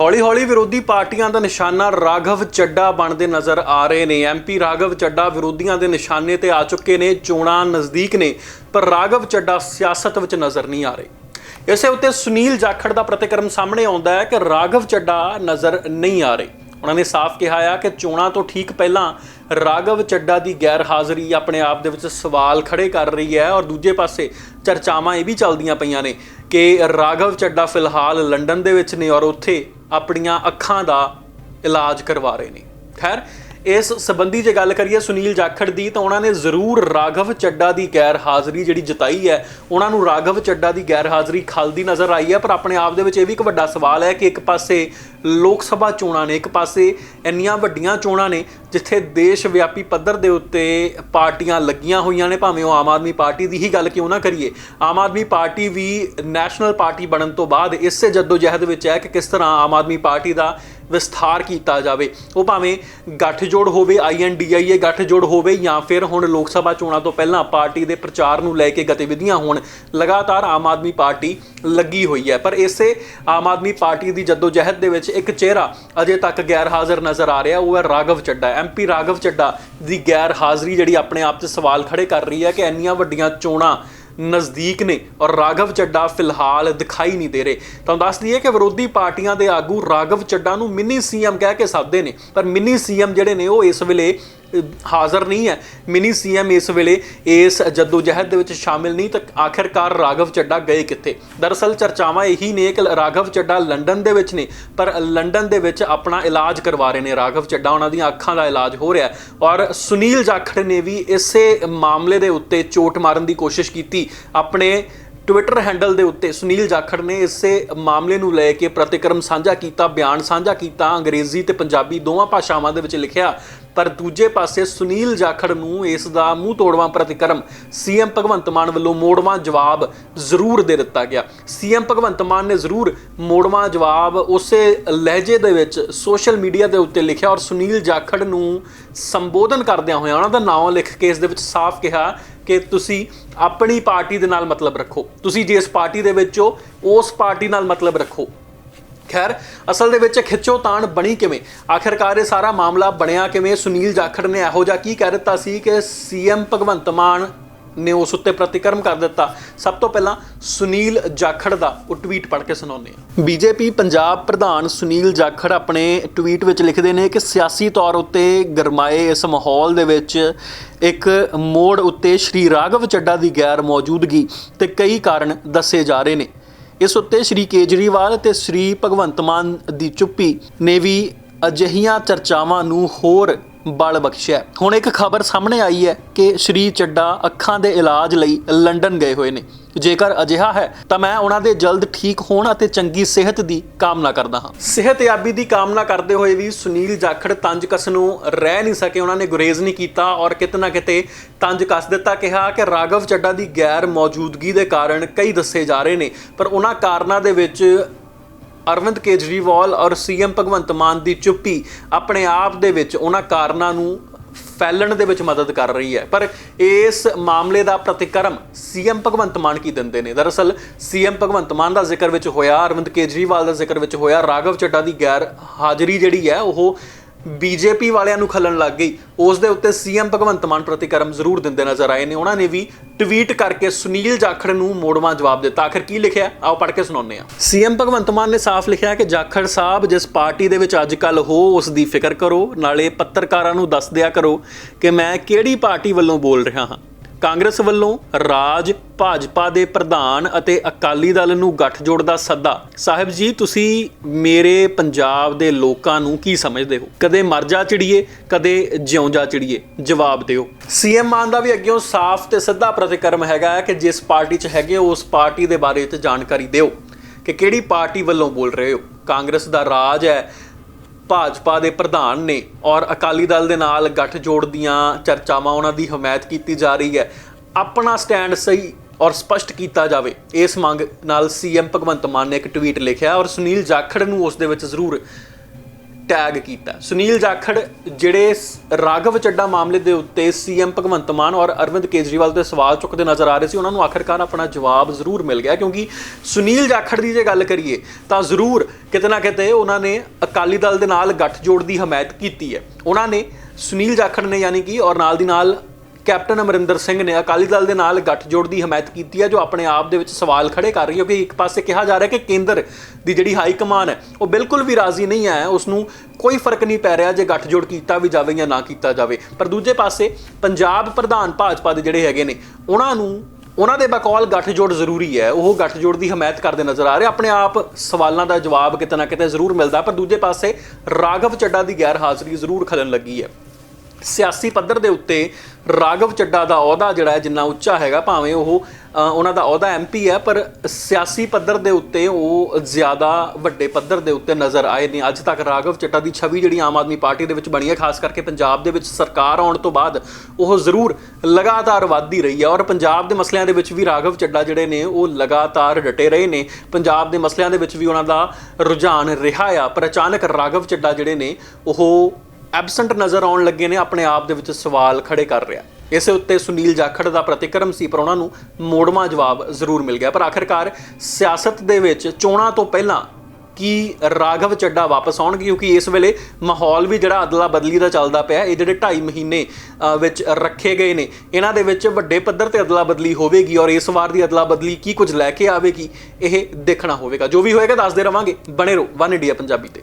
ਹੌਲੀ-ਹੌਲੀ ਵਿਰੋਧੀ ਪਾਰਟੀਆਂ ਦਾ ਨਿਸ਼ਾਨਾ ਰਾਘਵ ਚੱਡਾ ਬਣਦੇ ਨਜ਼ਰ ਆ ਰਹੇ ਨੇ। ਐਮਪੀ ਰਾਘਵ ਚੱਡਾ ਵਿਰੋਧੀਆਂ ਦੇ ਨਿਸ਼ਾਨੇ ਤੇ ਆ ਚੁੱਕੇ ਨੇ, ਚੋਣਾਂ ਨਜ਼ਦੀਕ ਨੇ, ਪਰ ਰਾਘਵ ਚੱਡਾ ਸਿਆਸਤ ਵਿੱਚ ਨਜ਼ਰ ਨਹੀਂ ਆ ਰਹੇ। ਇਸੇ ਉੱਤੇ ਸੁਨੀਲ ਜਾਖੜ ਦਾ ਪ੍ਰਤੀਕਰਮ ਸਾਹਮਣੇ ਆਉਂਦਾ ਹੈ ਕਿ ਰਾਘਵ ਚੱਡਾ ਨਜ਼ਰ ਨਹੀਂ ਆ ਰਹੇ। ਉਹਨਾਂ ਨੇ ਸਾਫ਼ ਕਿਹਾ ਆ ਕਿ ਚੋਣਾਂ ਤੋਂ ਠੀਕ ਪਹਿਲਾਂ ਰਾਘਵ ਚੱਡਾ ਦੀ ਗੈਰ ਹਾਜ਼ਰੀ ਆਪਣੇ ਆਪ ਦੇ ਵਿੱਚ ਸਵਾਲ ਖੜੇ ਕਰ ਰਹੀ ਹੈ ਔਰ ਦੂਜੇ ਪਾਸੇ ਚਰਚਾਵਾਂ ਇਹ ਵੀ ਚੱਲਦੀਆਂ ਪਈਆਂ ਨੇ ਕਿ ਰਾਘਵ ਚੱਡਾ ਫਿਲਹਾਲ ਲੰਡਨ ਦੇ ਵਿੱਚ ਨੇ ਔਰ ਉੱਥੇ ਆਪਣੀਆਂ ਅੱਖਾਂ ਦਾ ਇਲਾਜ ਕਰਵਾ ਰਹੇ ਨੇ। ਖੈਰ ਇਸ ਸੰਬੰਧੀ ਜੇ ਗੱਲ ਕਰੀਏ ਸੁਨੀਲ ਜਾਖੜ ਦੀ, ਤਾਂ ਉਹਨਾਂ ਨੇ ਜ਼ਰੂਰ ਰਾਘਵ ਚੱਡਾ ਦੀ ਗੈਰ ਹਾਜ਼ਰੀ ਜਿਹੜੀ ਜਤਾਈ ਹੈ, ਉਹਨਾਂ ਨੂੰ ਰਾਘਵ ਚੱਡਾ ਦੀ ਗੈਰ ਹਾਜ਼ਰੀ ਖਲਦੀ ਨਜ਼ਰ ਆਈ ਹੈ, ਪਰ ਆਪਣੇ ਆਪ ਦੇ ਵਿੱਚ ਇਹ ਵੀ ਇੱਕ ਵੱਡਾ ਸਵਾਲ ਹੈ ਕਿ ਇੱਕ ਪਾਸੇ ਲੋਕ ਸਭਾ ਚੋਣਾਂ ਨੇ, ਇੱਕ ਪਾਸੇ ਇੰਨੀਆਂ ਵੱਡੀਆਂ ਚੋਣਾਂ ਨੇ, ਜਿੱਥੇ ਦੇਸ਼ ਵਿਆਪੀ ਪੱਧਰ ਦੇ ਉੱਤੇ ਪਾਰਟੀਆਂ ਲੱਗੀਆਂ ਹੋਈਆਂ ਨੇ, ਭਾਵੇਂ ਉਹ ਆਮ ਆਦਮੀ ਪਾਰਟੀ ਦੀ ਹੀ ਗੱਲ ਕਿਉਂ ਨਾ ਕਰੀਏ। ਆਮ ਆਦਮੀ ਪਾਰਟੀ ਵੀ ਨੈਸ਼ਨਲ ਪਾਰਟੀ ਬਣਨ ਤੋਂ ਬਾਅਦ ਇਸੇ ਜਦੋਜਹਿਦ ਵਿੱਚ ਹੈ ਕਿ ਕਿਸ ਤਰ੍ਹਾਂ ਆਮ ਆਦਮੀ ਪਾਰਟੀ ਦਾ ਵਿਸਥਾਰ ਕੀਤਾ ਜਾਵੇ। ਉਹ ਭਾਵੇਂ ਗੱਠਜੋੜ ਹੋਵੇ ਆਈਐਨਡੀਆਈਏ ਗੱਠਜੋੜ ਹੋਵੇ ਜਾਂ ਫਿਰ ਹੁਣ ਲੋਕ ਸਭਾ ਚੋਣਾਂ ਤੋਂ ਪਹਿਲਾਂ ਪਾਰਟੀ ਦੇ ਪ੍ਰਚਾਰ ਨੂੰ ਲੈ ਕੇ ਗਤੀਵਿਧੀਆਂ ਹੋਣ, ਲਗਾਤਾਰ ਆਮ ਆਦਮੀ ਪਾਰਟੀ ਲੱਗੀ ਹੋਈ ਹੈ। ਪਰ ਇਸੇ ਆਮ ਆਦਮੀ ਪਾਰਟੀ ਦੀ ਜਦੋਜਹਿਦ ਦੇ ਵਿੱਚ ਇੱਕ ਚਿਹਰਾ ਅਜੇ ਤੱਕ ਗੈਰ ਹਾਜ਼ਰ ਨਜ਼ਰ ਆ ਰਿਹਾ। ਉਹ ਹੈ ਰਾਘਵ ਚੱਡਾ ਐਮਪੀ ਰਾਘਵ ਚੱਡਾ ਦੀ ਗੈਰ ਹਾਜ਼ਰੀ ਜਿਹੜੀ ਆਪਣੇ ਆਪ 'ਚ ਸਵਾਲ ਖੜੇ ਕਰ ਰਹੀ ਹੈ ਕਿ ਇੰਨੀਆਂ ਵੱਡੀਆਂ ਚੋਣਾਂ ਨਜ਼ਦੀਕ ਨੇ ਔਰ ਰਾਘਵ ਚੱਡਾ ਫਿਲਹਾਲ ਦਿਖਾਈ ਨਹੀਂ ਦੇ ਰਹੇ। ਤਾਂ ਦੱਸ ਦਈਏ ਕਿ ਵਿਰੋਧੀ ਪਾਰਟੀਆਂ ਦੇ ਆਗੂ ਰਾਘਵ ਚੱਡਾ ਨੂੰ ਮਿੰਨੀ ਸੀਐਮ ਕਹਿ ਕੇ ਸਾਧਦੇ ਨੇ, ਪਰ ਮਿੰਨੀ ਸੀਐਮ ਜਿਹੜੇ ਨੇ ਉਹ ਇਸ ਵੇਲੇ ਹਾਜ਼ਰ ਨਹੀਂ ਹੈ। ਮਿੰਨੀ ਸੀਐਮ ਇਸ ਵੇਲੇ ਇਸ ਜਦੋਜਹਿਦ ਦੇ ਵਿੱਚ ਸ਼ਾਮਿਲ ਨਹੀਂ, ਤਾਂ ਆਖਿਰਕਾਰ ਰਾਘਵ ਚੱਡਾ ਗਏ ਕਿੱਥੇ? ਦਰਅਸਲ ਚਰਚਾਵਾਂ ਇਹੀ ਨੇ ਕਿ ਰਾਘਵ ਚੱਡਾ ਲੰਡਨ ਦੇ ਵਿੱਚ ਨੇ, ਪਰ ਲੰਡਨ ਦੇ ਵਿੱਚ ਆਪਣਾ ਇਲਾਜ ਕਰਵਾ ਰਹੇ ਨੇ ਰਾਘਵ ਚੱਡਾ ਉਹਨਾਂ ਦੀਆਂ ਅੱਖਾਂ ਦਾ ਇਲਾਜ ਹੋ ਰਿਹਾ ਔਰ ਸੁਨੀਲ ਜਾਖੜ ਨੇ ਵੀ ਇਸੇ ਮਾਮਲੇ ਦੇ ਉੱਤੇ ਚੋਟ ਮਾਰਨ ਦੀ ਕੋਸ਼ਿਸ਼ ਕੀਤੀ। ਆਪਣੇ ਟਵਿੱਟਰ ਹੈਂਡਲ ਦੇ ਉੱਤੇ ਸੁਨੀਲ ਜਾਖੜ ਨੇ ਇਸੇ ਮਾਮਲੇ ਨੂੰ ਲੈ ਕੇ ਪ੍ਰਤੀਕਰਮ ਸਾਂਝਾ ਕੀਤਾ, ਬਿਆਨ ਸਾਂਝਾ ਕੀਤਾ, ਅੰਗਰੇਜ਼ੀ ਤੇ ਪੰਜਾਬੀ ਦੋਵਾਂ ਭਾਸ਼ਾਵਾਂ ਦੇ ਵਿੱਚ ਲਿਖਿਆ ਪਰ ਦੂਜੇ ਪਾਸੇ ਸੁਨੀਲ ਜਾਖੜ ਨੂੰ ਇਸ ਦਾ ਮੂੰਹ ਤੋੜਵਾਂ ਪ੍ਰਤੀਕਰਮ ਸੀਐਮ ਭਗਵੰਤ ਮਾਨ ਵੱਲੋਂ ਮੋੜਵਾਂ ਜਵਾਬ ਜ਼ਰੂਰ ਦੇ ਦਿੱਤਾ ਗਿਆ। ਸੀਐਮ ਭਗਵੰਤ ਮਾਨ ਨੇ ਜ਼ਰੂਰ ਮੋੜਵਾਂ ਜਵਾਬ ਉਸੇ ਲਹਿਜੇ ਦੇ ਵਿੱਚ ਸੋਸ਼ਲ ਮੀਡੀਆ ਦੇ ਉੱਤੇ ਲਿਖਿਆ ਔਰ ਸੁਨੀਲ ਜਾਖੜ ਨੂੰ ਸੰਬੋਧਨ ਕਰਦਿਆਂ ਹੋਇਆਂ ਉਹਨਾਂ ਦਾ ਨਾਮ ਲਿਖ ਕੇ ਇਸ ਦੇ ਵਿੱਚ ਸਾਫ਼ ਕਿਹਾ ਕਿ ਤੁਸੀਂ ਆਪਣੀ ਪਾਰਟੀ ਦੇ ਨਾਲ ਮਤਲਬ ਰੱਖੋ। ਤੁਸੀਂ ਜਿਸ ਪਾਰਟੀ ਦੇ ਵਿੱਚ ਹੋ, ਉਸ ਪਾਰਟੀ ਨਾਲ ਮਤਲਬ ਰੱਖੋ। ਖੈਰ, ਅਸਲ ਦੇ ਵਿੱਚ ਖਿੱਚੋ ਤਾਣ ਬਣੀ ਕਿਵੇਂ? ਆਖਿਰਕਾਰ ਇਹ ਸਾਰਾ ਮਾਮਲਾ ਬਣਿਆ ਕਿਵੇਂ? ਸੁਨੀਲ ਜਾਖੜ ਨੇ ਇਹੋ ਜਿਹਾ ਕੀ ਕਹਿ ਦਿੱਤਾ ਸੀ ਕਿ ਸੀਐਮ ਭਗਵੰਤ ਮਾਨ ਨੇ ਉਸ ਉੱਤੇ ਪ੍ਰਤੀਕਰਮ ਕਰ ਦਿੱਤਾ। ਸਭ ਤੋਂ ਪਹਿਲਾਂ ਸੁਨੀਲ ਜਾਖੜ ਦਾ ਉਹ ਟਵੀਟ ਪੜ੍ਹ ਕੇ ਸੁਣਾਉਂਦੇ ਹਾਂ। ਬੀਜੇਪੀ ਪੰਜਾਬ ਪ੍ਰਧਾਨ ਸੁਨੀਲ ਜਾਖੜ ਆਪਣੇ ਟਵੀਟ ਵਿੱਚ ਲਿਖਦੇ ਨੇ ਕਿ ਸਿਆਸੀ ਤੌਰ ਉੱਤੇ ਗਰਮਾਏ ਇਸ ਮਾਹੌਲ ਦੇ ਵਿੱਚ ਇੱਕ ਮੋੜ ਉੱਤੇ ਸ਼੍ਰੀ ਰਾਘਵ ਚੱਡਾ ਦੀ ਗੈਰ ਮੌਜੂਦਗੀ ਤੇ ਕਈ ਕਾਰਨ ਦੱਸੇ ਜਾ ਰਹੇ ਨੇ। ਇਸ ਉੱਤੇ ਸ਼੍ਰੀ ਕੇਜਰੀਵਾਲ ਤੇ ਸ਼੍ਰੀ ਭਗਵੰਤ ਮਾਨ ਦੀ ਚੁੱਪੀ ਨੇ ਵੀ ਅਜਿਹੀਆਂ ਚਰਚਾਵਾਂ ਨੂੰ ਹੋਰ ਬਲ ਬਖਸ਼ਿਆ ਹੁਣ ਇੱਕ ਖਬਰ ਸਾਹਮਣੇ ਆਈ ਹੈ ਕਿ ਸ਼੍ਰੀ ਚੱਡਾ ਅੱਖਾਂ ਦੇ ਇਲਾਜ ਲਈ ਲੰਡਨ ਗਏ ਹੋਏ ਨੇ। ਜੇਕਰ ਅਜਿਹਾ ਹੈ, ਤਾਂ ਮੈਂ ਉਹਨਾਂ ਦੇ ਜਲਦ ਠੀਕ ਹੋਣ ਅਤੇ ਚੰਗੀ ਸਿਹਤ ਦੀ ਕਾਮਨਾ ਕਰਦਾ ਹਾਂ। ਸਿਹਤਯਾਬੀ ਦੀ ਕਾਮਨਾ ਕਰਦੇ ਹੋਏ ਵੀ ਸੁਨੀਲ ਜਾਖੜ ਤੰਜ ਕਸ ਨੂੰ ਰਹਿ ਨਹੀਂ ਸਕੇ। ਉਹਨਾਂ ਨੇ ਗੁਰੇਜ਼ ਨਹੀਂ ਕੀਤਾ ਔਰ ਕਿਤੇ ਨਾ ਕਿਤੇ ਤੰਜ ਕਸ ਦਿੱਤਾ। ਕਿਹਾ ਕਿ ਰਾਘਵ ਚੱਡਾ ਦੀ ਗੈਰ ਮੌਜੂਦਗੀ ਦੇ ਕਾਰਨ ਕਈ ਦੱਸੇ ਜਾ ਰਹੇ ਨੇ, ਪਰ ਉਹਨਾਂ ਕਾਰਨਾਂ ਦੇ ਵਿੱਚ ਅਰਵਿੰਦ ਕੇਜਰੀਵਾਲ ਔਰ ਸੀਐਮ ਭਗਵੰਤ ਮਾਨ ਦੀ ਚੁੱਪੀ ਆਪਣੇ ਆਪ ਦੇ ਵਿੱਚ ਉਹਨਾਂ ਕਾਰਨਾਂ ਨੂੰ ਫੈਲਣ ਦੇ ਵਿੱਚ ਮਦਦ ਕਰ ਰਹੀ ਹੈ। ਪਰ ਇਸ ਮਾਮਲੇ ਦਾ ਪ੍ਰਤੀਕਰਮ ਸੀਐਮ ਭਗਵੰਤ ਮਾਨ ਕੀ ਦਿੰਦੇ ਨੇ? ਦਰਅਸਲ, ਸੀਐਮ ਭਗਵੰਤ ਮਾਨ ਦਾ ਜ਼ਿਕਰ ਵਿੱਚ ਹੋਇਆ, ਅਰਵਿੰਦ ਕੇਜਰੀਵਾਲ ਦਾ ਜ਼ਿਕਰ ਵਿੱਚ ਹੋਇਆ, ਰਾਘਵ ਚੱਡਾ ਦੀ ਗੈਰ ਹਾਜ਼ਰੀ ਜਿਹੜੀ ਹੈ, ਉਹ ਬੀਜੇਪੀ ਵਾਲਿਆਂ ਨੂੰ ਖੱਲਣ ਲੱਗ ਗਈ। ਉਸ ਦੇ ਉੱਤੇ ਸੀਐਮ ਭਗਵੰਤ ਮਾਨ ਪ੍ਰਤੀਕਰਮ ਜ਼ਰੂਰ ਦਿੰਦੇ ਨਜ਼ਰ ਆਏ ਨੇ। ਉਹਨਾਂ ਨੇ ਵੀ ਟਵੀਟ ਕਰਕੇ ਸੁਨੀਲ ਜਾਖੜ ਨੂੰ ਮੋੜਵਾਂ ਜਵਾਬ ਦਿੱਤਾ। ਆਖਰ ਕੀ ਲਿਖਿਆ? ਆਓ ਪੜ੍ਹ ਕੇ ਸੁਣਾਉਂਦੇ ਹਾਂ। ਸੀਐਮ ਭਗਵੰਤ ਮਾਨ ਨੇ ਸਾਫ਼ ਲਿਖਿਆ ਕਿ ਜਾਖੜ ਸਾਹਿਬ ਜਿਸ ਪਾਰਟੀ ਦੇ ਵਿੱਚ ਅੱਜ ਕੱਲ ਹੋ, ਉਸ ਦੀ ਫਿਕਰ ਕਰੋ। ਨਾਲੇ ਪੱਤਰਕਾਰਾਂ ਨੂੰ ਦੱਸ ਦਿਆ ਕਰੋ ਕਿ ਮੈਂ ਕਿਹੜੀ ਪਾਰਟੀ ਵੱਲੋਂ ਬੋਲ ਰਿਹਾ ਹਾਂ। ਕਾਂਗਰਸ ਵੱਲੋਂ ਰਾਜ ਭਾਜਪਾ ਦੇ ਪ੍ਰਧਾਨ ਅਤੇ ਅਕਾਲੀ ਦਲ ਨੂੰ ਗੱਠਜੋੜ ਦਾ ਸੱਦਾ। ਸਾਹਿਬ ਜੀ, ਤੁਸੀਂ ਮੇਰੇ ਪੰਜਾਬ ਦੇ ਲੋਕਾਂ ਨੂੰ ਕੀ ਸਮਝਦੇ ਹੋ? ਕਦੇ ਮਰ ਜਾ ਚਿੜੀਏ, ਕਦੇ ਜਿਉਂ ਜਾ ਚਿੜੀਏ, ਜਵਾਬ ਦਿਓ। ਸੀਐਮ ਮਾਨ ਦਾ ਵੀ ਅੱਗਿਓਂ ਸਾਫ਼ ਤੇ ਸਿੱਧਾ ਪ੍ਰਤੀਕਰਮ ਹੈਗਾ ਕਿ ਜਿਸ ਪਾਰਟੀ 'ਚ ਹੈਗੇ ਹੋ, ਉਸ ਪਾਰਟੀ ਦੇ ਬਾਰੇ ਤੇ ਜਾਣਕਾਰੀ ਦਿਓ ਕਿ ਕਿਹੜੀ ਪਾਰਟੀ ਵੱਲੋਂ ਬੋਲ ਰਹੇ ਹੋ? ਕਾਂਗਰਸ ਦਾ ਰਾਜ ਹੈ ਭਾਜਪਾ ਦੇ ਪ੍ਰਧਾਨ ਨੇ ਔਰ ਅਕਾਲੀ ਦਲ ਦੇ ਨਾਲ ਗੱਠਜੋੜ ਦੀਆਂ ਚਰਚਾਵਾਂ ਉਹਨਾਂ ਦੀ ਹਮਾਇਤ ਕੀਤੀ ਜਾ ਰਹੀ ਹੈ। ਆਪਣਾ ਸਟੈਂਡ ਸਹੀ ਔਰ ਸਪਸ਼ਟ ਕੀਤਾ ਜਾਵੇ, ਇਸ ਮੰਗ ਨਾਲ ਸੀਐਮ ਭਗਵੰਤ ਮਾਨ ਨੇ ਇੱਕ ਟਵੀਟ ਲਿਖਿਆ ਔਰ ਸੁਨੀਲ ਜਾਖੜ ਨੂੰ ਉਸ ਦੇ ਵਿੱਚ ਜ਼ਰੂਰ ਟੈਗ ਕੀਤਾ। ਸੁਨੀਲ ਜਾਖੜ ਜਿਹੜੇ ਰਾਘਵ ਚੱਡਾ ਮਾਮਲੇ ਦੇ ਉੱਤੇ ਸੀਐਮ ਭਗਵੰਤ ਮਾਨ ਔਰ ਅਰਵਿੰਦ ਕੇਜਰੀਵਾਲ ਦੇ ਸਵਾਲ ਚੁੱਕਦੇ ਨਜ਼ਰ ਆ ਰਹੇ ਸੀ, ਉਹਨਾਂ ਨੂੰ ਆਖਰਕਾਰ ਆਪਣਾ ਜਵਾਬ ਜ਼ਰੂਰ ਮਿਲ ਗਿਆ ਕਿਉਂਕਿ ਸੁਨੀਲ ਜਾਖੜ ਦੀ ਜੇ ਗੱਲ ਕਰੀਏ ਤਾਂ ਜ਼ਰੂਰ ਕਿਤੇ ਨਾ ਕਿਤੇ ਉਹਨਾਂ ਨੇ ਅਕਾਲੀ ਦਲ ਦੇ ਨਾਲ ਗੱਠਜੋੜ ਦੀ ਹਮਾਇਤ ਕੀਤੀ ਹੈ। ਉਹਨਾਂ ਨੇ ਸੁਨੀਲ ਜਾਖੜ ਨੇ ਯਾਨੀ ਕਿ ਔਰ ਨਾਲ ਦੀ ਨਾਲ ਕੈਪਟਨ ਅਮਰਿੰਦਰ ਸਿੰਘ ਨੇ ਅਕਾਲੀ ਦਲ ਦੇ ਨਾਲ ਗੱਠਜੋੜ ਦੀ ਹਮਾਇਤ ਕੀਤੀ ਹੈ, ਜੋ ਆਪਣੇ ਆਪ ਦੇ ਵਿੱਚ ਸਵਾਲ ਖੜੇ ਕਰ ਰਹੀ ਹੈ ਕਿ ਇੱਕ ਪਾਸੇ ਕਿਹਾ ਜਾ ਰਿਹਾ ਕਿ ਕੇਂਦਰ ਦੀ ਜਿਹੜੀ ਹਾਈ ਕਮਾਨ ਹੈ, ਉਹ ਬਿਲਕੁਲ ਵੀ ਰਾਜ਼ੀ ਨਹੀਂ ਹੈ ਉਸ ਨੂੰ ਕੋਈ ਫ਼ਰਕ ਨਹੀਂ ਪੈ ਰਿਹਾ ਜੇ ਗੱਠਜੋੜ ਕੀਤਾ ਵੀ ਜਾਵੇ ਜਾਂ ਨਾ ਕੀਤਾ ਜਾਵੇ। ਪਰ ਦੂਜੇ ਪਾਸੇ ਪੰਜਾਬ ਪ੍ਰਧਾਨ ਭਾਜਪਾ ਦੇ ਜਿਹੜੇ ਹੈਗੇ ਨੇ, ਉਹਨਾਂ ਨੂੰ, ਉਹਨਾਂ ਦੇ ਬਕੌਲ ਗੱਠਜੋੜ ਜ਼ਰੂਰੀ ਹੈ, ਉਹ ਗੱਠਜੋੜ ਦੀ ਹਮਾਇਤ ਕਰਦੇ ਨਜ਼ਰ ਆ ਰਹੇ, ਆਪਣੇ ਆਪ ਸਵਾਲਾਂ ਦਾ ਜਵਾਬ ਕਿਤੇ ਨਾ ਕਿਤੇ ਜ਼ਰੂਰ ਮਿਲਦਾ, ਪਰ ਦੂਜੇ ਪਾਸੇ ਰਾਘਵ ਚੱਡਾ ਦੀ ਗੈਰ ਹਾਜ਼ਰੀ ਜ਼ਰੂਰ ਖਲਨ ਲੱਗੀ ਹੈ। ਸਿਆਸੀ ਪੱਧਰ ਦੇ ਉੱਤੇ ਰਾਘਵ ਚੱਡਾ ਦਾ ਅਹੁਦਾ ਜਿਹੜਾ ਹੈ, ਜਿੰਨਾ ਉੱਚਾ ਹੈਗਾ, ਭਾਵੇਂ ਉਹ ਉਹਨਾਂ ਦਾ ਅਹੁਦਾ ਐਮਪੀ ਹੈ, ਪਰ ਸਿਆਸੀ ਪੱਧਰ ਦੇ ਉੱਤੇ ਉਹ ਜ਼ਿਆਦਾ ਵੱਡੇ ਪੱਧਰ ਦੇ ਉੱਤੇ ਨਜ਼ਰ ਆਏ ਨੇ। ਅੱਜ ਤੱਕ ਰਾਘਵ ਚੱਡਾ ਦੀ ਛਵੀ ਜਿਹੜੀ ਆਮ ਆਦਮੀ ਪਾਰਟੀ ਦੇ ਵਿੱਚ ਬਣੀ ਹੈ, ਖਾਸ ਕਰਕੇ ਪੰਜਾਬ ਦੇ ਵਿੱਚ ਸਰਕਾਰ ਆਉਣ ਤੋਂ ਬਾਅਦ, ਉਹ ਜ਼ਰੂਰ ਲਗਾਤਾਰ ਵੱਧਦੀ ਰਹੀ ਹੈ। ਔਰ ਪੰਜਾਬ ਦੇ ਮਸਲਿਆਂ ਦੇ ਵਿੱਚ ਵੀ ਰਾਘਵ ਚੱਡਾ ਜਿਹੜੇ ਨੇ, ਉਹ ਲਗਾਤਾਰ ਡਟੇ ਰਹੇ ਨੇ। ਪੰਜਾਬ ਦੇ ਮਸਲਿਆਂ ਦੇ ਵਿੱਚ ਵੀ ਉਹਨਾਂ ਦਾ ਰੁਝਾਨ ਰਿਹਾ ਆ, ਪਰ ਅਚਾਨਕ ਰਾਘਵ ਚੱਡਾ ਜਿਹੜੇ ਨੇ, ਉਹ ਐਬਸੈਂਟ ਨਜ਼ਰ ਆਉਣ ਲੱਗੇ ਨੇ, ਆਪਣੇ ਆਪ ਦੇ ਵਿੱਚ ਸਵਾਲ ਖੜੇ ਕਰ ਰਿਹਾ। ਇਸੇ ਉੱਤੇ ਸੁਨੀਲ ਜਾਖੜ ਦਾ ਪ੍ਰਤੀਕਰਮ ਸੀ, ਪਰ ਉਹਨਾਂ ਨੂੰ ਮੋੜਵਾਂ ਜਵਾਬ ਜ਼ਰੂਰ ਮਿਲ ਗਿਆ। ਪਰ ਆਖਰਕਾਰ ਸਿਆਸਤ ਦੇ ਵਿੱਚ ਚੋਣਾਂ ਤੋਂ ਪਹਿਲਾਂ ਕੀ ਰਾਘਵ ਚੱਡਾ ਵਾਪਸ ਆਉਣਗੇ? ਕਿਉਂਕਿ ਇਸ ਵੇਲੇ ਮਾਹੌਲ ਵੀ ਜਿਹੜਾ ਅਦਲਾ ਬਦਲੀ ਦਾ ਚੱਲਦਾ ਪਿਆ, ਇਹ ਜਿਹੜੇ 2.5 ਮਹੀਨੇ ਵਿੱਚ ਰੱਖੇ ਗਏ ਨੇ, ਇਹਨਾਂ ਦੇ ਵਿੱਚ ਵੱਡੇ ਪੱਧਰ ਤੇ ਅਦਲਾ ਬਦਲੀ ਹੋਵੇਗੀ ਔਰ ਇਸ ਵਾਰ ਦੀ ਅਦਲਾ ਬਦਲੀ ਕੀ ਕੁਝ ਲੈ ਕੇ ਆਵੇਗੀ, ਇਹ ਦੇਖਣਾ ਹੋਵੇਗਾ। ਜੋ ਵੀ ਹੋਏਗਾ, ਦੱਸਦੇ ਰਵਾਂਗੇ। ਬਣੇ ਰਹੋ, ਵਨ ਇੰਡੀਆ ਪੰਜਾਬੀ ਤੇ।